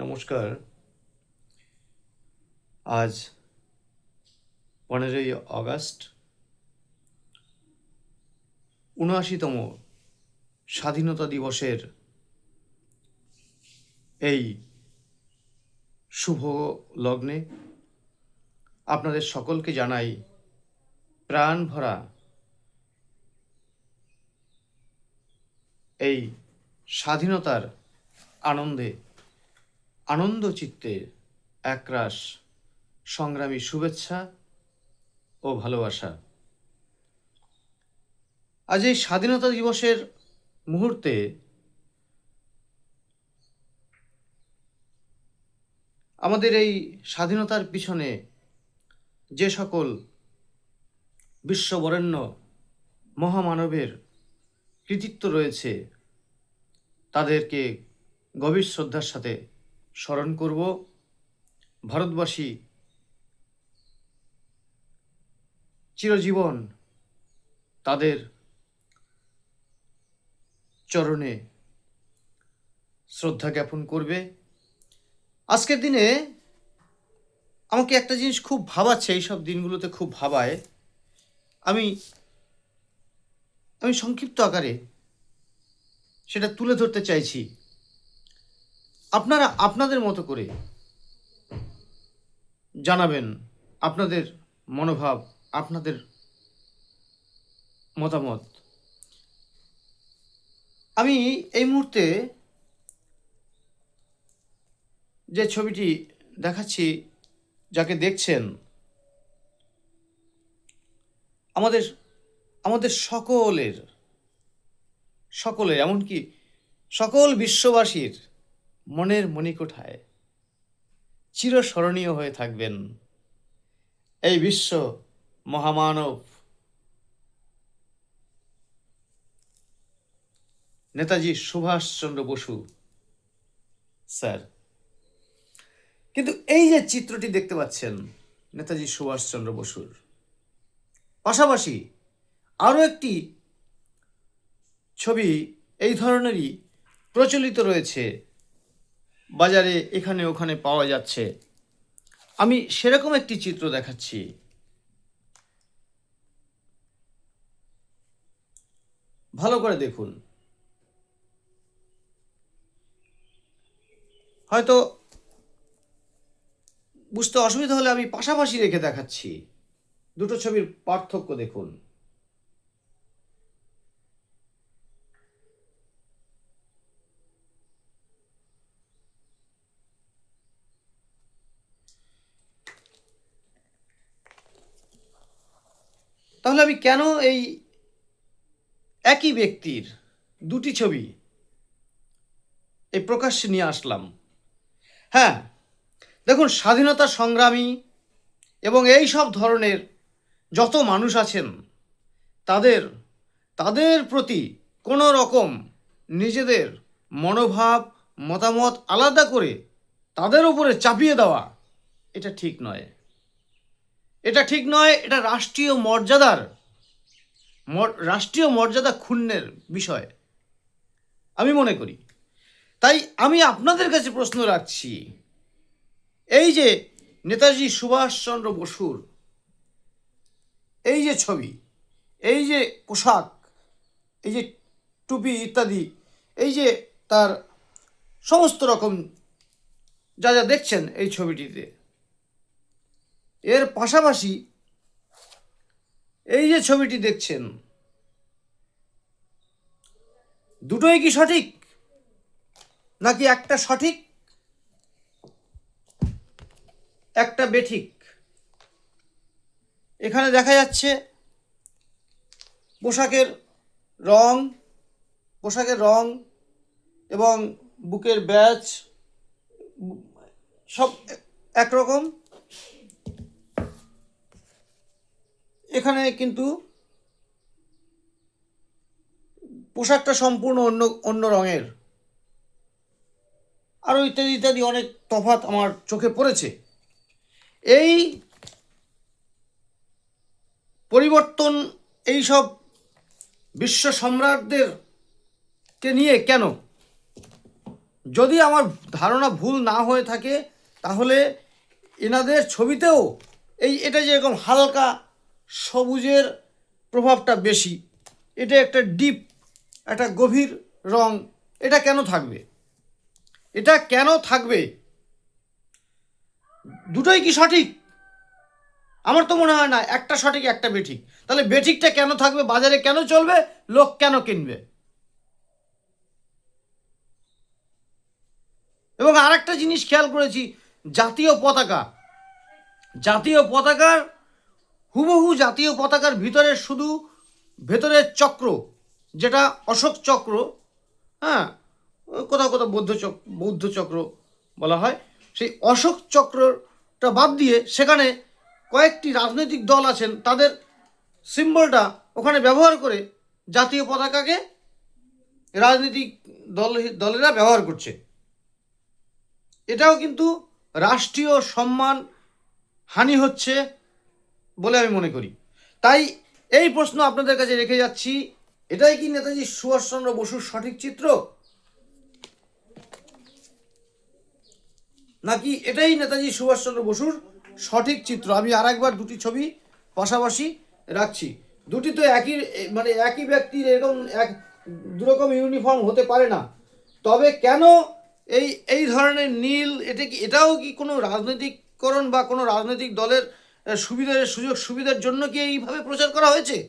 নমস্কার। আজ পনেরোই আগস্ট, উনআশিতম স্বাধীনতা দিবসের এই শুভ লগ্নে আপনাদের সকলকে জানাই প্রাণ ভরা এই স্বাধীনতার আনন্দে আনন্দ চিত্তে একরাশ সংগ্রামী শুভেচ্ছা ও ভালোবাসা। আজ এই স্বাধীনতা দিবসের মুহূর্তে আমাদের এই স্বাধীনতার পিছনে যে সকল বিশ্ববরেণ্য মহামানবের কৃতিত্ব রয়েছে, তাদেরকে গভীর শ্রদ্ধার সাথে স্মরণ করব। ভারতবাসী, চিরজীবন তাদের চরণে শ্রদ্ধা জ্ঞাপন করবে। আজকের দিনে আমাকে একটা জিনিস খুব ভাবাচ্ছে এইসব দিনগুলোতে খুব ভাবায়। আমি আমি সংক্ষিপ্ত আকারে সেটা তুলে ধরতে চাইছি। আপনারা আপনাদের মতো করে জানাবেন আপনাদের মনোভাব, আপনাদের মতামত। আমি এই মুহূর্তে যে ছবিটি দেখাচ্ছি, যাকে দেখছেন, আমাদের আমাদের সকলের সকলের, এমনকি সকল বিশ্ববাসীর মনের মণিকোঠায় চিরস্মরণীয় হয়ে থাকবেন। এই বিশ্ব মহামানব। নেতাজি সুভাষচন্দ্র বসু, স্যার। কিন্তু এই যে চিত্রটি দেখতে পাচ্ছেন নেতাজি সুভাষচন্দ্র বসুর, পাশাপাশি আরও একটি ছবি এই ধরনেরই প্রচলিত রয়েছে। বাজারে এখানে ওখানে পাওয়া যাচ্ছে। আমি সেরকম একটি চিত্র দেখাচ্ছি। ভালো করে দেখুন। হয়তো বুঝতে অসুবিধা হলে আমি পাশাপাশি রেখে দেখাচ্ছি। দুটো ছবির পার্থক্য দেখুন। তাহলে আমি কেন এই একই ব্যক্তির দুটি ছবি এই প্রকাশ্যে নিয়ে আসলাম? হ্যাঁ দেখুন, স্বাধীনতা সংগ্রামী এবং এই সব ধরনের যত মানুষ আছেন, তাদের তাদের প্রতি কোনো রকম নিজেদের মনোভাব, মতামত আলাদা করে তাদের উপরে চাপিয়ে দেওয়া এটা ঠিক নয়। এটা ঠিক নয়, এটা রাষ্ট্রীয় মর্যাদার, মর- রাষ্ট্রীয় মর্যাদা ক্ষুণ্ণের বিষয়। আমি মনে করি। তাই আমি আপনাদের কাছে প্রশ্ন রাখছি। এই যে নেতাজি সুভাষচন্দ্র বসুর এই যে ছবি, এই যে পোশাক, এই যে টুপি ইত্যাদি, এই যে তার সমস্ত রকম যা যা দেখছেন এই ছবিটিতে এর পাশাপাশি এই যে ছবিটি দেখছেন, দুটোই কি সঠিক? নাকি একটা সঠিক, একটা বেঠিক? এখানে দেখা যাচ্ছে পোশাকের রং পোশাকের রং এবং বুকের ব্যাচ, সব একরকম এখানে কিন্তু পোশাকটা সম্পূর্ণ অন্য অন্য রঙের। আরও ইত্যাদি ইত্যাদি অনেক তফাৎ আমার চোখে পড়েছে। এই পরিবর্তন, এই সব বিশ্ব সম্রাটদেরকে নিয়ে কেন? যদি আমার ধারণা ভুল না হয়ে থাকে, তাহলে এনাদের ছবিতেও এই, এটা যেরকম হালকা সবুজের প্রভাবটা বেশি। এটা একটা ডিপ একটা গভীর রং। এটা কেন থাকবে? এটা কেন থাকবে? দুটোই কি সঠিক? আমার তো মনে হয় না, একটা সঠিক, একটা বেঠিক। তাহলে বেঠিকটা কেন থাকবে? বাজারে কেন চলবে? লোক কেন কিনবে? এবং আরেকটা জিনিস খেয়াল করেছি, জাতীয় পতাকা। জাতীয় পতাকার হুবহু জাতীয় পতাকার ভিতরে শুধু ভেতরের চক্র, যেটা অশোক চক্র হ্যাঁ কোথাও কোথাও বৌদ্ধ চক্র বৌদ্ধ চক্র বলা হয়, সেই অশোক চক্রটা বাদ দিয়ে সেখানে কয়েকটি রাজনৈতিক দল আছেন, তাদের সিম্বলটা ওখানে ব্যবহার করে জাতীয় পতাকাকে রাজনৈতিক দল, দলেরা ব্যবহার করছে। এটাও কিন্তু রাষ্ট্রীয় সম্মান হানি হচ্ছে বলে আমি মনে করি। তাই এই প্রশ্ন আপনাদের কাছে রেখে যাচ্ছি। এটাই কি নেতাজি সুভাষচন্দ্র বসুর সঠিক চিত্র? নাকি এটাই নেতাজি সুভাষচন্দ্র বসুর সঠিক চিত্র? আমি আর একবার দুটি ছবি পাশাপাশি রাখছি। দুটি তো একই মানে একই ব্যক্তির এরকম এক, দুরকম ইউনিফর্ম হতে পারে না। তবে কেন এই এই ধরনের নীল, এটা কি, এটাও কি কোনো রাজনৈতিককরণ বা কোনো রাজনৈতিক দলের সুবিধার, সুযোগ সুবিধার জন্য কি এইভাবে প্রচার করা হয়েছে?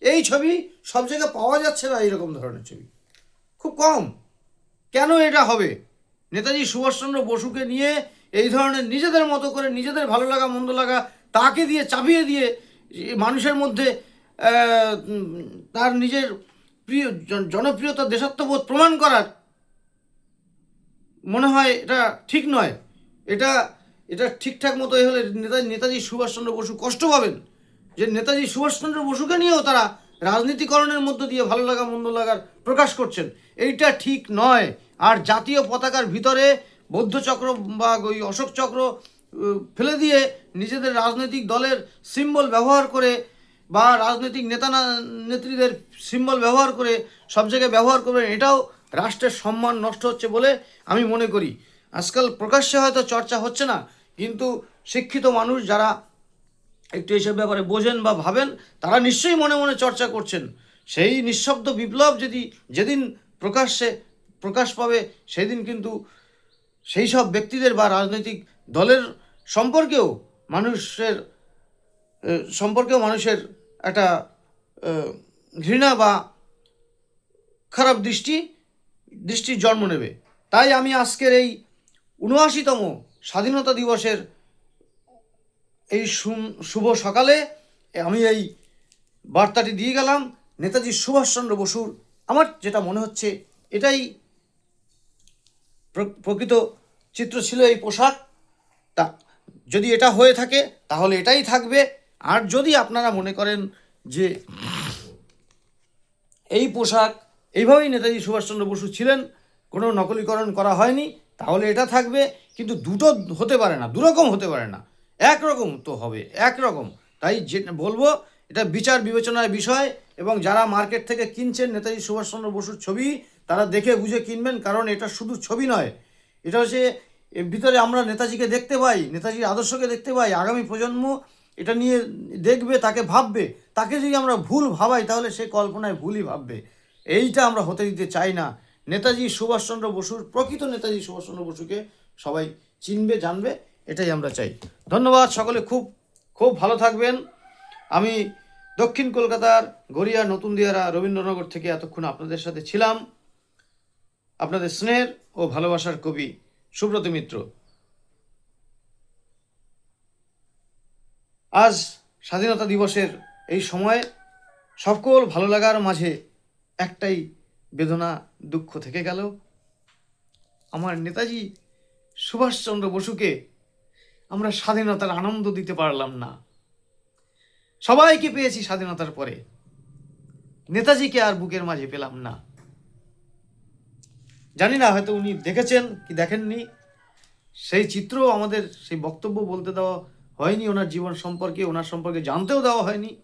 এই ছবি সব জায়গায় পাওয়া যাচ্ছে না এইরকম ধরনের ছবি। খুব কম। কেন এটা হবে? নেতাজি সুভাষচন্দ্র বসুকে নিয়ে এই ধরনের নিজেদের মতো করে নিজেদের ভালো লাগা, মন্দ লাগা তাকে দিয়ে চাপিয়ে দিয়ে মানুষের মধ্যে তার নিজের প্রিয়, জন- জনপ্রিয়তা, দেশাত্মবোধ প্রমাণ করার মনে হয় এটা ঠিক নয়। এটা এটা ঠিকঠাক মতো হলে নেতাজি নেতাজি সুভাষচন্দ্র বসু কষ্ট পাবেন। যে নেতাজি সুভাষচন্দ্র বসুকে নিয়েও তারা রাজনীতিকরণের মধ্য দিয়ে ভালো লাগা, মন্দ লাগার প্রকাশ করছেন। এইটা ঠিক নয়। আর জাতীয় পতাকার ভিতরে বৌদ্ধ চক্র বা ওই অশোক চক্র ফেলে দিয়ে নিজেদের রাজনৈতিক দলের সিম্বল ব্যবহার করে বা রাজনৈতিক নেতা নেত্রীদের সিম্বল ব্যবহার করে সব জায়গায় ব্যবহার করবেন, এটাও রাষ্ট্রের সম্মান নষ্ট হচ্ছে বলে আমি মনে করি। আজকাল প্রকাশ্যে হয়তো চর্চা হচ্ছে না, কিন্তু শিক্ষিত মানুষ যারা একটু এসব ব্যাপারে বোঝেন বা ভাবেন, তারা নিশ্চয়ই মনে মনে চর্চা করছেন। সেই নিঃশব্দ বিপ্লব যদি যেদিন প্রকাশ্যে প্রকাশ পাবে, সেদিন কিন্তু সেই সব ব্যক্তিদের বা রাজনৈতিক দলের সম্পর্কেও মানুষের সম্পর্কেও মানুষের একটা ঘৃণা বা খারাপ দৃষ্টি, দৃষ্টির জন্ম নেবে। তাই আমি আজকের এই উনআশিতম স্বাধীনতা দিবসের এই শুভ সকালে আমি এই বার্তাটি দিয়ে গেলাম। নেতাজি সুভাষচন্দ্র বসুর। আমার যেটা মনে হচ্ছে, এটাই প্র- প্রকৃত চিত্র ছিল এই পোশাক। তা, যদি এটা হয়ে থাকে, তাহলে এটাই থাকবে। আর যদি আপনারা মনে করেন যে এই পোশাক, এইভাবেই নেতাজি সুভাষচন্দ্র বসু ছিলেন, কোনো নকলীকরণ করা হয়নি তাহলে এটা থাকবে, কিন্তু দুটো হতে পারে না, দুরকম হতে পারে না। একরকম তো হবে, একরকম। তাই যে বলব, এটা বিচার বিবেচনার বিষয়, এবং যারা মার্কেট থেকে কিনছেন নেতাজি সুভাষচন্দ্র বসুর ছবি, তারা দেখে বুঝে কিনবেন, কারণ এটা শুধু ছবি নয়। এটা হচ্ছে এর ভিতরে আমরা নেতাজিকে দেখতে পাই, নেতাজির আদর্শকে দেখতে পাই, আগামী প্রজন্ম এটা নিয়ে দেখবে, তাকে ভাববে। তাকে যদি আমরা ভুল ভাবাই, তাহলে সে কল্পনায় ভুলই ভাববে। এইটা আমরা হতে দিতে চাই না। নেতাজি সুভাষচন্দ্র বসুর, প্রকৃত নেতাজি সুভাষচন্দ্র বসুকে সবাই চিনবে, জানবে, এটাই আমরা চাই। ধন্যবাদ সকলে, খুব খুব ভালো থাকবেন। আমি দক্ষিণ কলকাতার গড়িয়া নতুন দিয়ারা রবীন্দ্রনগর থেকে এতক্ষণ আপনাদের সাথে ছিলাম। আপনাদের স্নেহের ও ভালোবাসার কবি সুব্রত মিত্র। আজ স্বাধীনতা দিবসের এই সময়ে সকল ভালো লাগার মাঝে একটাই বেদনা দুঃখ থেকে গেল। আমার নেতাজি সুভাষচন্দ্র বসুকে আমরা স্বাধীনতার আনন্দ দিতে পারলাম না। সবাইকে পেয়েছি স্বাধীনতার পরে। নেতাজিকে আর বুকের মাঝে পেলাম না। জানি না, হয়তো উনি দেখেছেন কি দেখেননি। সেই চিত্র আমাদের, সেই বক্তব্য বলতে দেওয়া হয়নি ওনার জীবন সম্পর্কে, ওনার সম্পর্কে জানতেও দেওয়া হয়নি।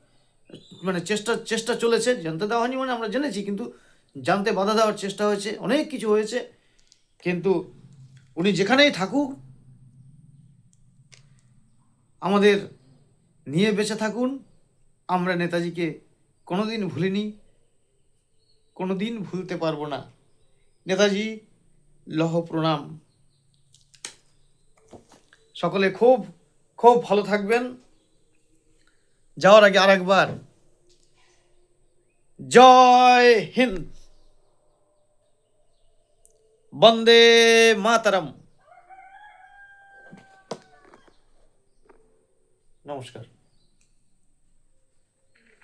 মানে চেষ্টা চেষ্টা চলেছে, জানতে দেওয়া হয়নি মানে আমরা জেনেছি, কিন্তু জানতে বাধা দেওয়ার চেষ্টা হয়েছে, অনেক কিছু হয়েছে, কিন্তু উনি যেখানেই থাকুক, আমাদের নিয়ে বেঁচে থাকুন। আমরা নেতাজিকে কোনোদিন ভুলিনি, কোনোদিন ভুলতে পারব না। নেতাজি, লহ প্রণাম। সকলে খুব খুব ভালো থাকবেন। যাওয়ার আগে আরেকবার। জয় হিন্দ। বন্দে মাতারাম। নমস্কার।